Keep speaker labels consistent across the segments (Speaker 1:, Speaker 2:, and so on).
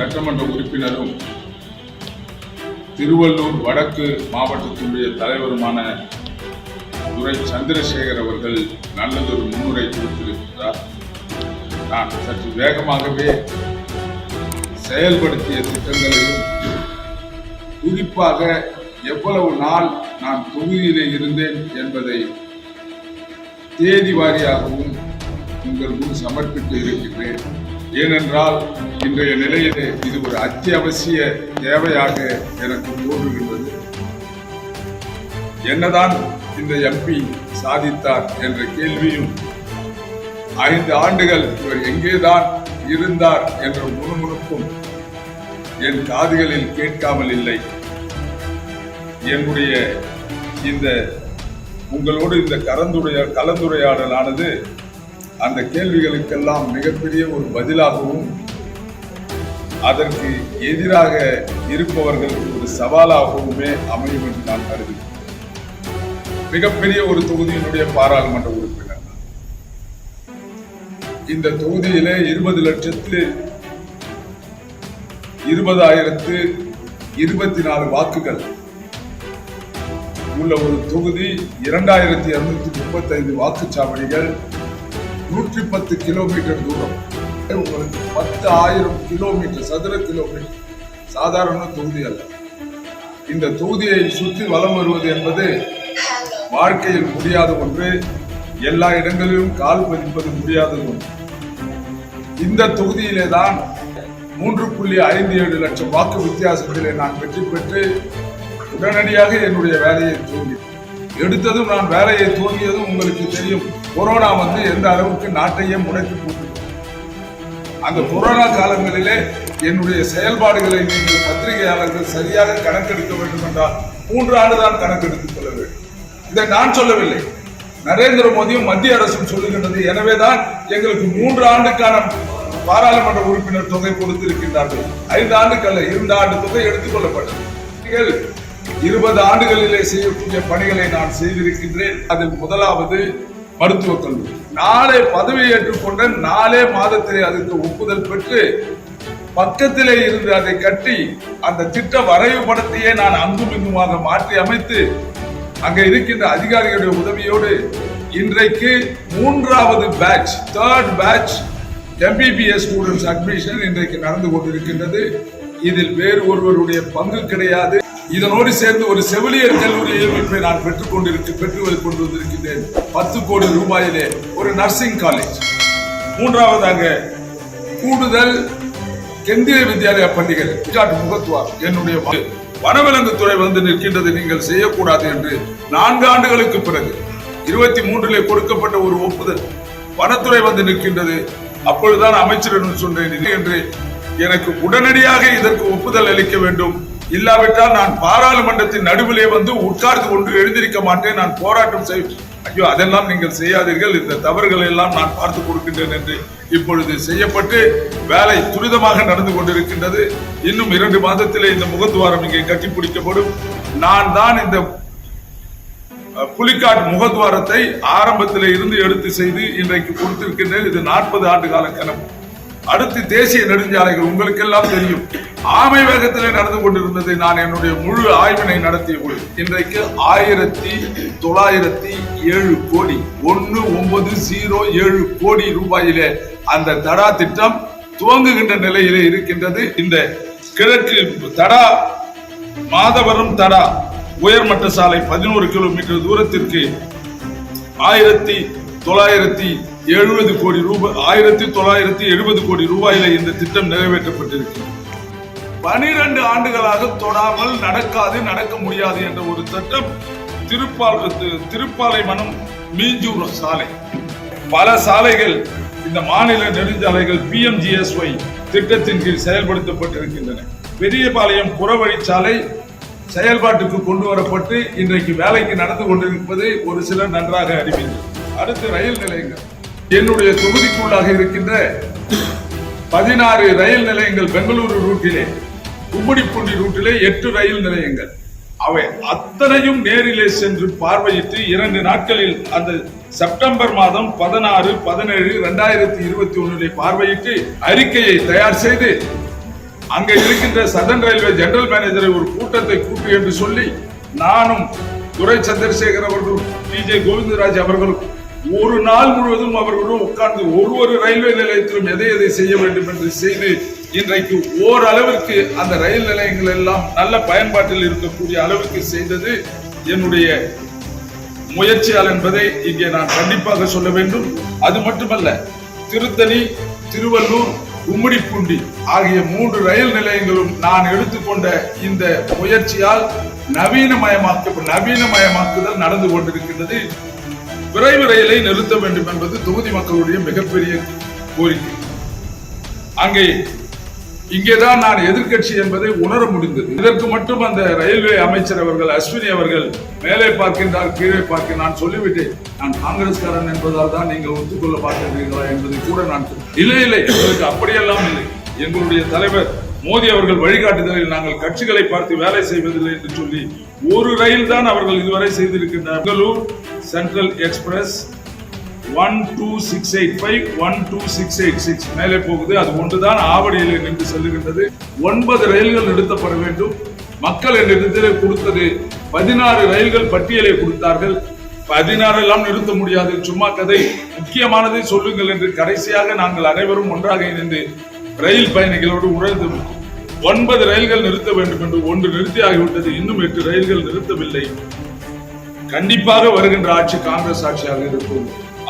Speaker 1: சட்டமன்ற உறுப்பினரும் திருவள்ளூர் வடக்கு மாவட்டத்தினுடைய தலைவருமான துரை சந்திரசேகர் அவர்கள் நல்லதொரு முன்னுரை கொடுத்திருக்கிறார். நான் சற்று வேகமாகவே செயல்படுத்திய திட்டங்களையும் குறிப்பாக எவ்வளவு நாள் நான் தொகுதியிலே இருந்தேன் என்பதை தேதி வாரியாகவும் உங்கள் முன் சமர்ப்பித்து இருக்கின்றேன். ஏனென்றால் இன்றைய நிலையிலே இது ஒரு அத்தியாவசிய தேவையாக எனக்கு தோன்றுகின்றது. என்னதான் இந்த எம்பி சாதித்தார் என்ற கேள்வியும் ஐந்து ஆண்டுகள் இவர் எங்கேதான் இருந்தார் என்ற முணுமுணுப்பும் என் காதுகளில் கேட்காமல் இல்லை. என்னுடைய இந்த உங்களோடு இந்த கலந்துரையா கலந்துரையாடலானது அந்த கேள்விகளுக்கெல்லாம் மிகப்பெரிய ஒரு பதிலாகவும் அதற்கு எதிராக இருப்பவர்கள் ஒரு சவாலாகவுமே அமையும் என்று நான் கருதுகிறேன். மிகப்பெரிய ஒரு தொகுதியினுடைய பாராளுமன்ற உறுப்பினர். இந்த தொகுதியிலே இருபது லட்சத்து இருபதாயிரத்து இருபத்தி நாலு வாக்குகள் உள்ள ஒரு தொகுதி இரண்டாயிரத்தி இருநூத்தி முப்பத்தைந்து வாக்குச்சாவடிகள் நூற்றி பத்து கிலோமீட்டர் தூரம். உங்களுக்கு பத்து ஆயிரம் கிலோமீட்டர் சதுர கிலோமீட்டர். சாதாரண தொகுதி அல்ல. இந்த தொகுதியை சுற்றி வலம் வருவது என்பது வாழ்க்கையில் முடியாத ஒன்று. எல்லா இடங்களிலும் கால் பதிப்பது முடியாதது ஒன்று. இந்த தொகுதியிலே தான் மூன்று புள்ளி ஐந்து ஏழு லட்சம் வாக்கு வித்தியாசத்திலே நான் வெற்றி பெற்று உடனடியாக என்னுடைய வேலையை துவங்கி எடுத்ததும் நான் வேலையை துவங்கியதும் உங்களுக்கு தெரியும். கொரோனா வந்து எந்த அளவுக்கு நாட்டையே முடக்கி போட்டு அந்த கொரோனா காலங்களிலே என்னுடைய செயல்பாடுகளை நீங்கள் பத்திரிகையாளர்கள் சரியாக கணக்கெடுக்க வேண்டும் என்றால் மூன்று ஆண்டு தான் கணக்கெடுத்துக் கொள்ள வேண்டும். இதை நான் சொல்லவில்லை. நரேந்திர மோடியும் மத்திய அரசும் சொல்லுகின்றது. எனவே தான் எங்களுக்கு மூன்று ஆண்டுக்கான பாராளுமன்ற உறுப்பினர் தொகை கொடுத்திருக்கின்றார்கள். ஐந்து ஆண்டுக்கல்ல இரண்டு ஆண்டு தொகை எடுத்துக் கொள்ளப்பட்டது. நீங்கள் இருபது ஆண்டுகளிலே செய்யக்கூடிய பணிகளை நான் செய்திருக்கின்றேன். அதில் முதலாவது மருத்துவக் கல்லூரி நாளை பதவி ஏற்றுக்கொண்ட நாளே மாதத்திலே அதுக்கு ஒப்புதல் பெற்று பக்கத்திலே இருந்து அதை கட்டி அந்த திட்ட வரைவு படத்தையே நான் அங்கும் இங்குமாக மாற்றி அமைத்து அங்கே இருக்கின்ற அதிகாரிகளுடைய உதவியோடு இன்றைக்கு மூன்றாவது batch third batch MBBS students admission இன்றைக்கு நடந்து கொண்டிருக்கின்றது. இதில் வேறு ஒருவருடைய பங்கு கிடையாது. இதனோடு சேர்ந்து ஒரு செவிலியர் கல்லூரியையும் இன்று நான் பெற்றுக் கொண்டிருக்க பெற்று கொண்டு வந்திருக்கின்றேன் பத்து கோடி ரூபாயிலே ஒரு நர்சிங் காலேஜ். மூன்றாவதாக கூடுதல் கேந்திரிய வித்யாலயா பள்ளிகள். விராட் முகத்துவார் என்னுடைய வனவிலங்கு துறை வந்து நிற்கின்றது நீங்கள் செய்யக்கூடாது என்று நான்கு ஆண்டுகளுக்கு பிறகு இருபத்தி மூன்றிலே கொடுக்கப்பட்ட ஒரு ஒப்புதல் வனத்துறை வந்து நிற்கின்றது. அப்பொழுதுதான் அமைச்சரிடம் சொன்னேன் என்று எனக்கு உடனடியாக இதற்கு ஒப்புதல் அளிக்க வேண்டும். இல்லாவிட்டால் நான் பாராளுமன்றத்தின் நடுவிலே வந்து உட்கார்ந்து கொண்டு எழுந்திருக்க மாட்டேன் நான் போராட்டம் செய் ஐயோ அதெல்லாம் நீங்கள் செய்யாதீர்கள் இந்த தவறுகளை எல்லாம் நான் பார்த்து கொடுக்கின்றேன் என்று இப்பொழுது செய்யப்பட்டு வேலை துரிதமாக நடந்து கொண்டிருக்கின்றது. இன்னும் இரண்டு மாதத்திலே இந்த முகத்துவாரம் இங்கே கட்டி பிடிக்கப்படும் நான் தான் இந்த புலிக்காட் முகத்வாரத்தை ஆரம்பத்தில் இருந்து எடுத்து செய்து இன்றைக்கு கொடுத்திருக்கின்றேன். இது நாற்பது ஆண்டு கால கணக்கு அடுத்து தேசிய நெடுஞ்சாலைகள் உங்களுக்கெல்லாம் தெரியும். ஆமை வேகத்திலே நடந்து கொண்டிருந்ததை நான் என்னுடைய முழு ஆய்வினை நடத்திய போது இன்றைக்கு ஆயிரத்தி தொள்ளாயிரத்தி ஏழு கோடி ஒன்று ஒன்பது ஜீரோ ஏழு கோடி ரூபாயிலே அந்த தடா திட்டம் துவங்குகின்ற நிலையிலே இருக்கின்றது. இந்த கிழக்கு தடா மாதவரம் தடா உயர்மட்ட சாலை பதினோரு கிலோமீட்டர் தூரத்திற்கு ஆயிரத்தி தொள்ளாயிரத்தி எழுபது கோடி ரூபாய் ஆயிரத்தி தொள்ளாயிரத்தி எழுபது கோடி ரூபாயில இந்த திட்டம் நிறைவேற்றப்பட்டிருக்கு. பனிரெண்டு ஆண்டுகளாக தொடாமல் நடக்காது நடக்க முடியாது என்ற ஒரு திட்டம் திருப்பால் திருப்பாலை மனம் மீஞ்சூர் சாலை. பல சாலைகள் இந்த மாநில நெடுஞ்சாலைகள் பிஎம்ஜிஎஸ்ஒய் திட்டத்தின் கீழ் செயல்படுத்தப்பட்டிருக்கின்றன. பெரியபாளையம் புறவழிச்சாலை செயல்பாட்டுக்கு கொண்டு வரப்பட்டு இன்றைக்கு வேலைக்கு நடந்து கொண்டிருப்பது ஒரு சிலர் நன்றாக அறிவித்தது அடுத்து ரயில் நிலையங்கள். என்னுடைய தொகுதிக்குள்ளாக இருக்கின்ற பதினாறு ரயில் நிலையங்கள் பெங்களூரு ரூட்டிலே கும்படிப்பூண்டி ரூட்டிலே எட்டு ரயில் நிலையங்கள். அவை அத்தனையும் நேரிலே சென்று பார்வையிட்டு இரண்டு நாட்களில் அந்த செப்டம்பர் மாதம் பதினாறு பதினேழு இரண்டாயிரத்தி இருபத்தி ஒன்னிலே பார்வையிட்டு அறிக்கையை தயார் செய்து அங்கே இருக்கின்ற சதன் ரயில்வே ஜெனரல் மேனேஜரை ஒரு கூட்டத்தை கூட்டு என்று சொல்லி நானும் துரை சந்திரசேகர் அவர்களும் டிஜே கோவிந்தராஜ் அவர்களும் ஒரு நாள் முழுவதும் அவர்களும் உட்கார்ந்து ஒரு ஒரு ரயில்வே நிலையத்திலும் எதை எதை செய்ய வேண்டும் என்று செய்து இன்றைக்கு ஓரளவிற்கு அந்த ரயில் நிலையங்கள் எல்லாம் நல்ல பயன்பாட்டில் இருக்கக்கூடிய அளவுக்கு செய்தது என்னுடைய முயற்சியால் என்பதை இங்கே நான் கண்டிப்பாக சொல்ல வேண்டும். அது மட்டுமல்ல திருத்தணி திருவள்ளூர் உம்மிடிப்பூண்டி ஆகிய மூன்று ரயில் நிலையங்களும் நான் எடுத்துக்கொண்ட இந்த முயற்சியால் நவீனமயமாக்க நவீனமயமாக்குதல் நடந்து கொண்டிருக்கின்றது. விரைவு ரயிலை நிறுத்த வேண்டும் என்பது தொகுதி மக்களுடைய மிகப்பெரிய கோரிக்கை. அங்கே இங்கேதான் நான் எதிர்க்கட்சி என்பதை உணர முடிந்தது. இதற்கு மட்டும் அந்த ரயில்வே அமைச்சர் அவர்கள் அஸ்வினி அவர்கள் மேலே பார்க்கின்றார் கீழே பார்க்க நான் சொல்லிவிட்டேன். நான் காங்கிரஸ்காரன் என்பதால் தான் நீங்கள் ஒத்துக்கொள்ள மாட்டேங்கிறீர்களா என்பதை கூட நான் இல்லை இல்லை எங்களுக்கு அப்படியெல்லாம் இல்லை. எங்களுடைய தலைவர் மோடி அவர்கள் வழிகாட்டுதலில் நாங்கள் கட்சிகளை பார்த்து வேலை செய்வதில்லை என்று சொல்லி ஒரு ரயில் தான் அவர்கள் இதுவரை செய்திருக்கின்றனர் Central Express one two six eight five one two six eight six மேலே போகுது. அது ஒன்றுதான் ஆவடியில் நின்று செல்லுகின்றது. ஒன்பது ரயில்கள் நிறுத்தப்பட வேண்டும். மக்கள் என்னிடத்தில் கொடுத்தது பதினாறு ரயில்கள் பட்டியலை கொடுத்தார்கள். பதினாறு எல்லாம் நிறுத்த முடியாது. சும்மா கதை. முக்கியமானதை சொல்லுங்கள் என்று கடைசியாக நாங்கள் அனைவரும் ஒன்றாக இணைந்து ரயில் பயணிகளோடு உணர்ந்து ஒன்பது ரயில்கள் நிறுத்த வேண்டும் என்று ஒன்று நிறுத்தி ஆகிவிட்டது இன்னும் எட்டு ரயில்கள் நிறுத்தவில்லை. கண்டிப்பாக வருகின்ற ஆட்சி காங்கிரஸ் ஆட்சியாக இருக்கும்.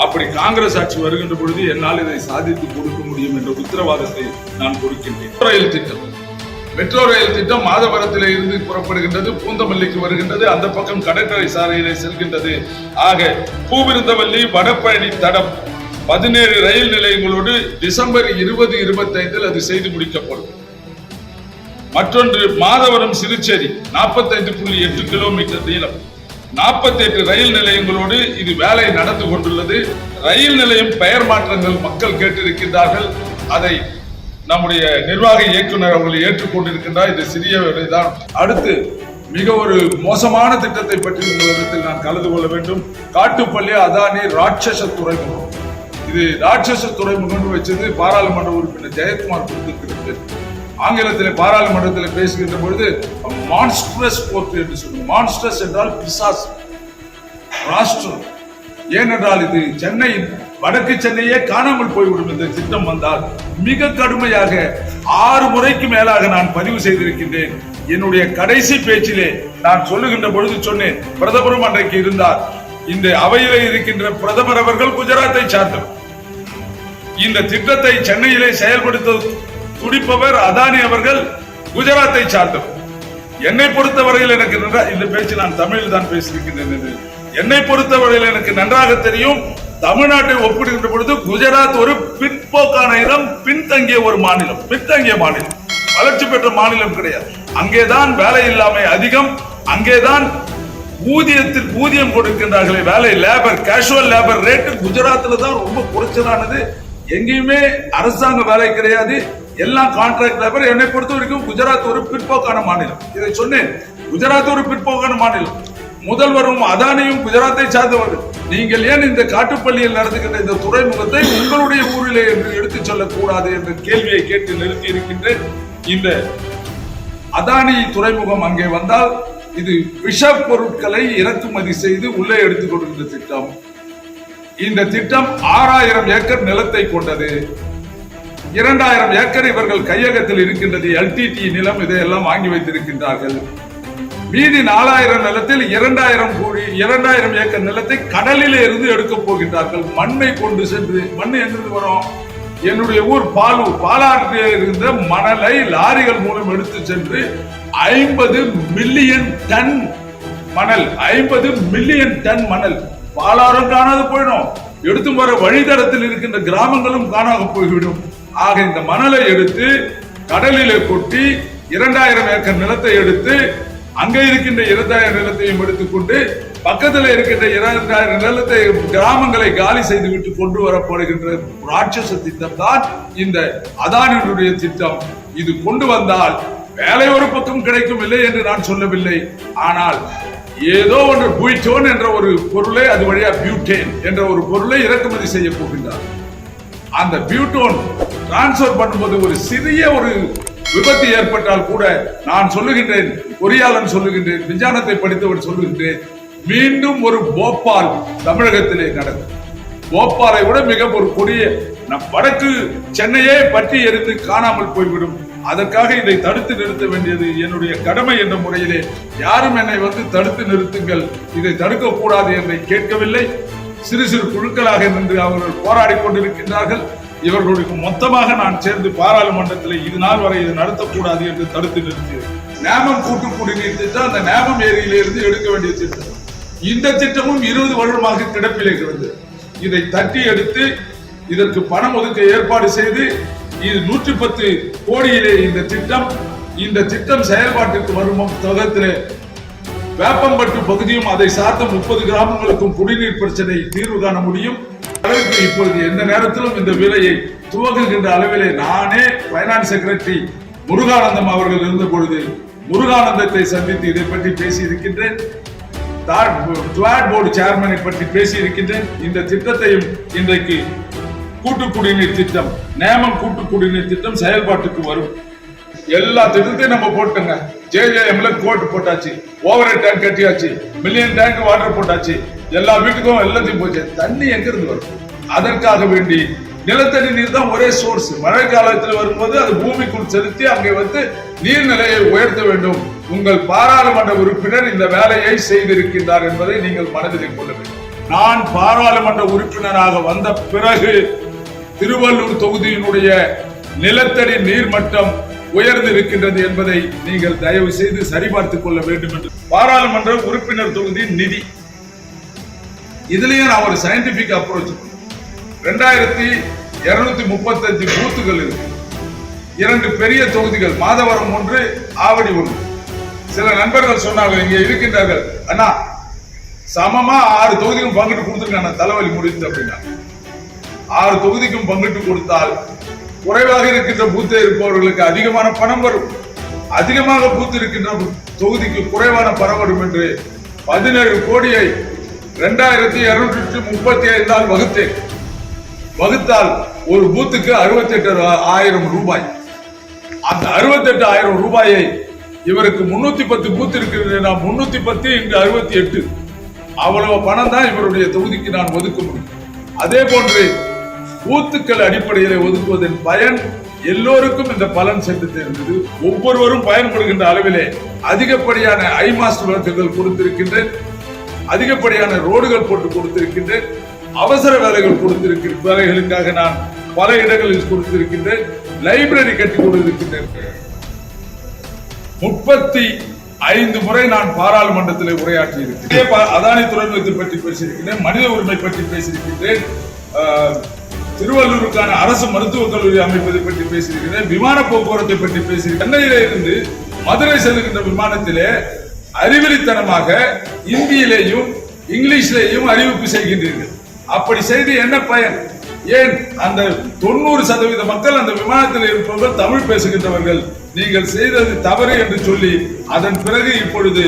Speaker 1: அப்படி காங்கிரஸ் ஆட்சி வருகின்ற பொழுது என்னால் இதை சாதித்து கொடுக்க முடியும் என்ற உத்தரவாதத்தை நான் கொடுக்கின்றேன். ரயில் திட்டம். மெட்ரோ ரயில் திட்டம் மாதவரத்திலே இருந்து புறப்படுகின்றது பூந்தமல்லிக்கு வருகின்றது அந்த பக்கம் கடற்கரை சாலையிலே செல்கின்றது. ஆக பூவிருந்தவல்லி வடபழனி தடம் பதினேழு ரயில் நிலையங்களோடு டிசம்பர் இருபது இருபத்தைந்தில் அது செய்து முடிக்கப்படும். மற்றொன்று மாதவரம் சிறுச்சேரி நாற்பத்தைந்து புள்ளி எட்டு கிலோமீட்டர் நீளம். 48 ரயில் நிலையங்களோடு இது வேலை நடந்து கொண்டுள்ளது. ரயில் நிலையம் பெயர் மாற்றங்கள் மக்கள் கேட்டிருக்கின்றார்கள். அதை நம்முடைய நிர்வாக இயக்குனர் அவர்கள் ஏற்றுக்கொண்டிருக்கின்றார். இது சிறிய வேலைதான் அடுத்து மிக ஒரு மோசமான திட்டத்தை பற்றி உங்களிடத்தில் நான் கலந்து கொள்ள வேண்டும். காட்டுப்பள்ளி அதானி ராட்சச துறைமுகம். இது ராட்சச துறைமுகம் வச்சது பாராளுமன்ற உறுப்பினர் ஜெயக்குமார் கொடுத்திருக்கிறது ஆங்கிலத்தில் பாராளுமன்றத்தில் பேசுகின்ற பொழுது மான்ஸ்டரஸ் போர்ட் என்று சொல்லுவோம். மான்ஸ்ட்ரஸ் என்றால் பிசாஸ் ராஷ்டிரம். ஏனென்றால் இது சென்னை வடக்கு சென்னையே காணாமல் போய்விடும் இந்த திட்டம் வந்தால் மிக கடுமையாக ஆறு முறைக்கு மேலாக நான் பதிவு செய்திருக்கின்றேன். என்னுடைய கடைசி பேச்சிலே நான் சொல்லுகின்ற பொழுது சொன்னேன் பிரதமரும் அன்றைக்கு இருந்தார். இந்த அவையில இருக்கின்ற பிரதமர் அவர்கள் குஜராத்தை சார்ந்தவர். இந்த திட்டத்தை சென்னையிலே செயல்படுத்த துடிப்பவர் அதானி அவர்கள் குஜராத்தை சார்ந்தவர். என்னை பொறுத்தவரையில் எனக்கு நன்றா- இந்த பேச்சு நான் தமிழில் தான் பேசியிருக்கின்றேன் என்று. என்னை பொறுத்தவரையில் எனக்கு நன்றாக தெரியும் தமிழ்நாட்டை ஒப்பிடுகின்ற பொழுது குஜராத் ஒரு பிற்போக்கான இடம் பின்தங்கிய ஒரு மாநிலம் பின்தங்கிய மாநிலம். வளர்ச்சி பெற்ற மாநிலம் கிடையாது. அங்கேதான் வேலை இல்லாமை அதிகம் அங்கேதான் ஊதியத்தில் ஊதியம் கொடுக்கின்றார்களே வேலை லேபர் கேஷுவல் லேபர் ரேட்டு குஜராத்தில் தான் ரொம்ப குறைச்சலானது. எங்கேயுமே அரசாங்க வேலை கிடையாது. எல்லா கான்ட்ராக்ட் லேபர் என்னை பொறுத்த வரைக்கும் குஜராத் ஒரு பிற்போக்கான மாநிலம். இதை சொன்னேன். குஜராத் ஒரு பிற்போக்கான மாநிலம். முதல்வரும் அதானியும் குஜராத்தை சார்ந்தவர். நீங்கள் ஏன் இந்த காட்டுப்பள்ளியில் நடந்துகின்ற இந்த துறைமுகத்தை உங்களுடைய ஊரிலே என்று எடுத்துச் சொல்லக்கூடாது என்ற கேள்வியை கேட்டு நிறுத்தி இருக்கின்றேன். இந்த அதானி துறைமுகம் அங்கே வந்தால் இது விஷ பொருட்களை இறக்குமதி செய்து உள்ளே எடுத்துக் கொண்டிருந்த திட்டம். இந்த திட்டம் ஆறாயிரம் ஏக்கர் நிலத்தை கொண்டது. இரண்டாயிரம் ஏக்கர் இவர்கள் கையகத்தில் இருக்கின்றது. எல்டிடி நிலம் இதையெல்லாம் வாங்கி வைத்திருக்கின்றார்கள். மீதி நாலாயிரம் நிலத்தில் இரண்டாயிரம் கோடி இரண்டாயிரம் ஏக்கர் நிலத்தை கடலில் இருந்து எடுக்க போகின்றார்கள். மண்ணை கொண்டு சென்று மண் எங்கிருந்து வரும்? என்னுடைய ஊர் பாலூர் பாலாற்றில் இருந்த மணலை லாரிகள் மூலம் எடுத்து சென்று ஐம்பது மில்லியன் டன் மணல் ஐம்பது மில்லியன் டன் மணல். பாலாறும் காணாது போயிடும். எடுத்து வர வழித்தடத்தில் இருக்கின்ற கிராமங்களும் காணாது போய்விடும். ஆக இந்த மணலை எடுத்து கடலிலே கொட்டி இரண்டாயிரம் ஏக்கர் நிலத்தை எடுத்து அங்கே இருக்கின்ற இரண்டாயிரம் நிலத்தையும் எடுத்துக்கொண்டு பக்கத்தில் இருக்கின்ற இரண்டாயிரம் நிலத்தை கிராமங்களை காலி செய்து விட்டு கொண்டு வரப்படுகின்ற ராட்சச திட்டம் தான் இந்த அதானியுடைய திட்டம். இது கொண்டு வந்தால் வேலை ஒரு பக்கம் கிடைக்கும் இல்லை என்று நான் சொல்லவில்லை. ஆனால் ஏதோ ஒன்று புய்டோன் என்ற ஒரு பொருளை அது வழியா பியூட்டேன் என்ற ஒரு பொருளை இறக்குமதி செய்ய போகின்றார். அந்த பியூட்டோன் டிரான்ஸ்ஃபர் பண்ணும்போது ஒரு சிறிய ஒரு விபத்து ஏற்பட்டால் கூட நான் சொல்லுகின்றேன் பொறியாளன் சொல்லுகின்றேன் விஞ்ஞானத்தை படித்தவர் சொல்லுகின்றேன் மீண்டும் ஒரு போபால் தமிழகத்திலே நடக்கும். போபாலை விட மிக ஒரு கொடிய நம் வடக்கு சென்னையே பற்றி எரிந்து காணாமல் போய்விடும். அதற்காக இதை தடுத்து நிறுத்த வேண்டியது என்னுடைய கடமை என்ற முறையிலே. யாரும் என்னை வந்து தடுத்து நிறுத்துங்கள் இதை தடுக்கக்கூடாது என்று கேட்கவில்லை. சிறு சிறு குழுக்களாக நின்று அவர்கள் போராடி கொண்டிருக்கின்றார்கள். இவர்களுக்கு மொத்தமாக நான் சேர்ந்து பாராளுமன்றத்தில் இது நாள் வரை இது நடத்தக்கூடாது என்று தடுத்து நிறுத்தியது நேமம் கூட்டு குடிநீர் திட்டம் அந்த நேமம் ஏரியிலிருந்து எடுக்க வேண்டிய திட்டம். இந்த திட்டமும் இருபது வருடமாக கிடப்பில் இருக்கிறது இதை தட்டி எடுத்து இதற்கு பணம் ஒதுக்க ஏற்பாடு செய்து இது நூற்றி பத்து கோடியிலே இந்த திட்டம். இந்த திட்டம் செயல்பாட்டிற்கு வரும் தொகத்திலே வேப்பம்பட்டு பகுதியும் அதை சார்ந்த முப்பது கிராமங்களுக்கும் குடிநீர் பிரச்சனை தீர்வு காண முடியும். அளவுக்கு இப்பொழுது எந்த நேரத்திலும் இந்த விலையை துவங்குகின்ற அளவிலே நானே பைனான்ஸ் செக்ரட்டரி முருகானந்தம் அவர்கள் இருந்த பொழுது முருகானந்தத்தை சந்தித்து இதை பற்றி பேசி இருக்கின்றேன் போர்டு சேர்மனை பற்றி பேசி இருக்கின்றேன் இந்த திட்டத்தையும் இன்றைக்கு கூட்டு குடிநீர் திட்டம் நேமம் கூட்டு குடிநீர் திட்டம் செயல்பாட்டுக்கு வரும். எல்லா திட்டத்தையும் நம்ம போட்டுங்க ஜேஜேஎம்ல கோட் போட்டாச்சு. ஓவர் டேங்க் கட்டியாச்சு. மில்லியன் டேங்க் வாட்டர் போட்டாச்சு. எல்லா வீட்டுக்கும் எல்லாத்தையும் போச்சு. தண்ணி எங்கிருந்து வரும்? அதற்காக வேண்டி நிலத்தடி நீர் தான் ஒரே சோர்ஸ் மழை காலத்தில் வரும்போது அது பூமிக்குள் செலுத்தி அங்கே வந்து நீர்நிலையை உயர்த்த வேண்டும். உங்கள் பாராளுமன்ற உறுப்பினர் இந்த வேலையை செய்திருக்கின்றார் என்பதை நீங்கள் மனதில் கொள்ள வேண்டும். நான் பாராளுமன்ற உறுப்பினராக வந்த பிறகு திருவள்ளூர் தொகுதியினுடைய நிலத்தடி நீர்மட்டம் உயர்ந்து இருக்கின்றது என்பதை நீங்கள் தயவு செய்து சரிபார்த்துக் கொள்ள வேண்டும் என்று பாராளுமன்ற உறுப்பினர் தொகுதி நிதி. இதுலயும் நான் ஒரு சயின்டிபிக் அப்ரோச் ரெண்டாயிரத்தி இருநூத்தி முப்பத்தஞ்சு பூத்துகள் இருக்கு இரண்டு பெரிய தொகுதிகள் மாதவரம் ஒன்று ஆவடி ஒன்று. சில நண்பர்கள் சொன்னாங்க இங்கே இருக்கின்றார்கள். அண்ணா சமமா ஆறு தொகுதிக்கும் பங்கிட்டு கொடுத்துருக்காங்க தலைவலி முடிந்து அப்படின்னா. ஆறு தொகுதிக்கும் பங்கிட்டு கொடுத்தால் குறைவாக இருக்கின்ற பூத்தை இருப்பவர்களுக்கு அதிகமான பணம் வரும். அதிகமாக பூத்து இருக்கின்ற தொகுதிக்கு குறைவான பணம் வரும் என்று பதினேழு கோடியை இரண்டாயிரத்தி இருநூற்றி முப்பத்தி ஐந்தால் வகுத்தேன். வகுத்தால் ஒரு பூத்துக்கு அறுபத்தி எட்டு ஆயிரம் ரூபாய். அந்த அறுபத்தெட்டு ஆயிரம் ரூபாயை இவருக்கு முன்னூத்தி பத்து பூத்து இருக்கிறது முன்னூத்தி பத்து இன்று அறுபத்தி எட்டு. அவ்வளவு பணம் தான் இவருடைய தொகுதிக்கு நான் ஒதுக்க முடியும். அதே போன்று பூத்துக்கள் அடிப்படையில் ஒதுக்குவதன் பயன் எல்லோருக்கும் இந்த பலன் சென்று சேர்ந்தது ஒவ்வொருவரும் பயன்படுகின்ற அளவிலே அதிகப்படியான ஐ மாஸ்டர் விளக்குகள் கொடுத்திருக்கின்றேன். அதிகப்படியான ரோடுகள் போட்டு கொடுத்திருக்கின்றேன். அவசர வேலைகள் கொடுத்திருக்கிற வேலைகளுக்காக நான் பல இடங்களில் கொடுத்திருக்கின்றேன். லைப்ரரி கட்டி கொடுத்திருக்கின்றேன். முப்பத்தி ஐந்து முறை நான் பாராளுமன்றத்தில் உரையாற்றி இருக்கிறேன். அதானி துறைமுகத்தை பற்றி பேசியிருக்கின்றேன் மனித உரிமை பற்றி பேசியிருக்கின்றேன் ஆஹ், திருவள்ளூருக்கான அரசு மருத்துவக் கல்லூரி அமைப்பதை பற்றி பேசியிருக்கிறேன் விமான போக்குவரத்தை பற்றி பேசியிருக்கிறேன் சென்னையில இருந்து மதுரை செல்லுகின்ற விமானத்திலே அறிவிலித்தனமாக இந்தியிலேயும் இங்கிலீஷிலேயும் அறிவிப்பு செய்கின்றீர்கள். அப்படி செய்து என்ன பயன்? ஏன் அந்த தொண்ணூறு சதவீத மக்கள் அந்த விமானத்தில் இருப்பவர்கள் தமிழ் பேசுகின்றவர்கள் நீங்கள் செய்தது தவறு என்று சொல்லி அதன் பிறகு இப்பொழுது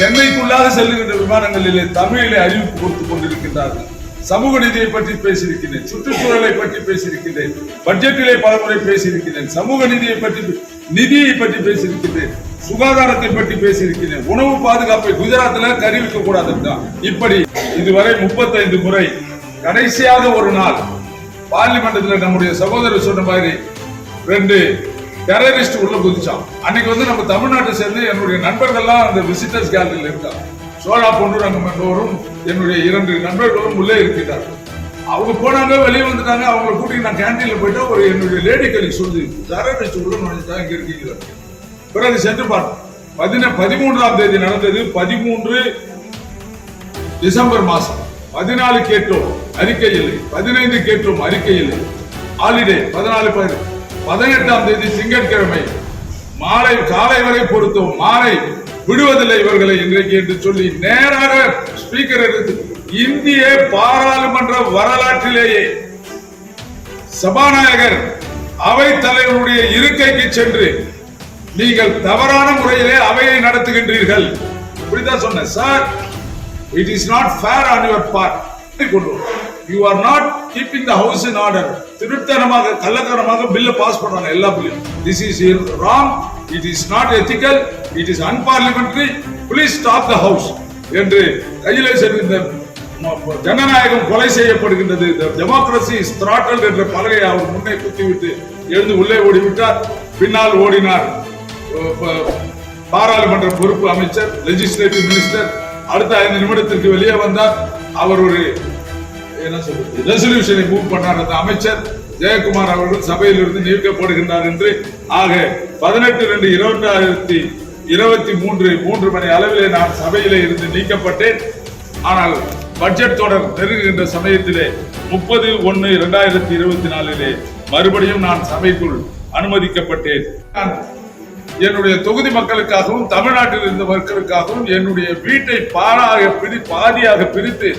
Speaker 1: சென்னைக்குள்ளாக செல்லுகின்ற விமானங்களிலே தமிழிலே அறிவிப்பு கொடுத்துக் கொண்டிருக்கின்றார்கள். சமூக நீதியை பற்றி பேசியிருக்கிறேன் சுற்றுச்சூழலை பற்றி பேசியிருக்கிறேன் பட்ஜெட்டிலே பலமுறை பேசியிருக்கிறேன் சமூக நிதியை பற்றி நிதியை பற்றி பேசியிருக்கிறேன் சுகாதாரத்தை பற்றி பேசியிருக்கிறேன் உணவு பாதுகாப்பை குஜராத்ல கருவிக்க கூடாது இப்படி இதுவரை முப்பத்தைந்து முறை கடைசியாக ஒரு நாள் பார்லிமெண்டத்தில் நம்முடைய சகோதரர் சொன்ன மாதிரி ரெண்டு டெரரிஸ்ட் உள்ள குதிச்சான். அன்னைக்கு வந்து நம்ம தமிழ்நாட்டை சேர்ந்து என்னுடைய நண்பர்கள்லாம் அந்த விசிட்டர்ஸ் கேலரியில் இருக்காங்க சோழா பொன்னுரங்கம் என்பவரும் என்னுடைய இரண்டு நண்பர்களும் உள்ளே இருக்கிறார்கள் அவங்க போனாங்க வெளியே வந்துட்டாங்க. அவங்களை கூட்டிட்டு நான் கேன்டீன்ல போயிட்டு ஒரு என்னுடைய லேடி கலி சொல்லி டெரரிஸ்ட் உள்ள நுழைஞ்சுதான் இங்க இருக்கீங்க பிறகு சென்று பார்த்தோம் பதின பதிமூன்றாம் தேதி நடந்தது பதிமூன்று டிசம்பர் மாசம். பதினாலு கேட்டோம் அறிக்கை இல்லை. பதினைந்து கேட்டோம் அறிக்கை இல்லை. ஹாலிடே பதினாலு பேர் பதினெட்டாம் தேதி திங்கட்கிழமை. மாலை காலை வரை பொறுத்தோம் மாலை விடுவதில்லை இவர்களை இன்றைக்கு என்று சொல்லி நேராக ஸ்பீக்கர் எடுத்து இந்திய பாராளுமன்ற வரலாற்றிலேயே சபாநாயகர் அவை தலைவருடைய இருக்கைக்கு சென்று நீங்கள் தவறான முறையிலே அவையை நடத்துகின்றீர்கள். இப்படித்தான் சொன்னேன்? Sir it is not fair on your part கொண்டு you are not keeping the house in order திருத்தனமாக கள்ளத்தனமாக பில்ல பாஸ் பண்றாங்க எல்லா பில்லையும் this is wrong it is not ethical it is unparliamentary please stop the house என்று கையிலே இந்த ஜனநாயகம் கொலை செய்யப்படுகின்றது. டெமோக்ரசி இஸ் திராட்டல் என்ற பலகையை அவர் முன்னே குத்திவிட்டு எழுந்து உள்ளே ஓடிவிட்டார். பின்னால் ஓடினார். பாராளுமன்ற பொறுப்பு அமைச்சர் லெஜிஸ்லேட்டிவ் மினிஸ்டர் அடுத்த ஐந்து நிமிடத்திற்கு வெளியே வந்தார். அவர் ஒரு என்ன சொல்றது ரெசல்யூஷனை மூவ் பண்ணார். அந்த அமைச்சர் ஜெயக்குமார் அவர்கள் சபையிலிருந்து நீக்கப்படுகின்றார் என்று. ஆக பதினெட்டு ரெண்டு இரண்டாயிரத்தி இருபத்தி மூன்று மூன்று மணி அளவிலே நான் சபையிலே இருந்து நீக்கப்பட்டேன். ஆனால் பட்ஜெட் தொடர் நெருங்குகின்ற சமயத்திலே முப்பது ஒன்று இரண்டாயிரத்தி இருபத்தி நாலிலே மறுபடியும் நான் சபைக்குள் அனுமதிக்கப்பட்டேன். நான் என்னுடைய தொகுதி மக்களுக்காகவும் தமிழ்நாட்டில் இருந்த மக்களுக்காகவும் என்னுடைய வீட்டை பாராக பிரி பாதியாக பிரித்து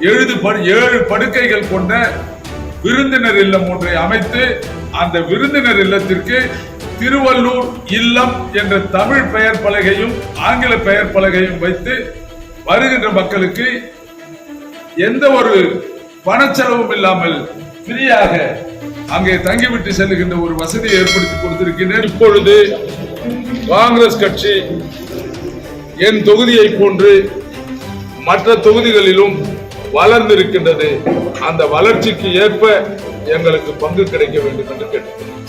Speaker 1: எழுது படு- ஏழு படுக்கைகள் கொண்ட விருந்தினர் இல்லம் ஒன்றை அமைத்து அந்த விருந்தினர் இல்லத்திற்கு திருவள்ளூர் இல்லம் என்ற தமிழ் பெயர் பலகையும் ஆங்கில பெயர் பலகையும் வைத்து வருகின்ற மக்களுக்கு எந்த ஒரு பணச்செலவும் இல்லாமல் ஃப்ரீயாக அங்கே தங்கிவிட்டு செல்லுகின்ற ஒரு வசதியை ஏற்படுத்தி கொடுத்திருக்கின்றேன். இப்பொழுது காங்கிரஸ் கட்சி என் தொகுதியை போன்று மற்ற தொகுதிகளிலும் வளர்ந்திருக்கின்றது. அந்த வளர்ச்சிக்கு ஏற்ப எங்களுக்கு பங்கு கிடைக்க வேண்டும் என்று கேட்டுக்கொள்கிறேன்.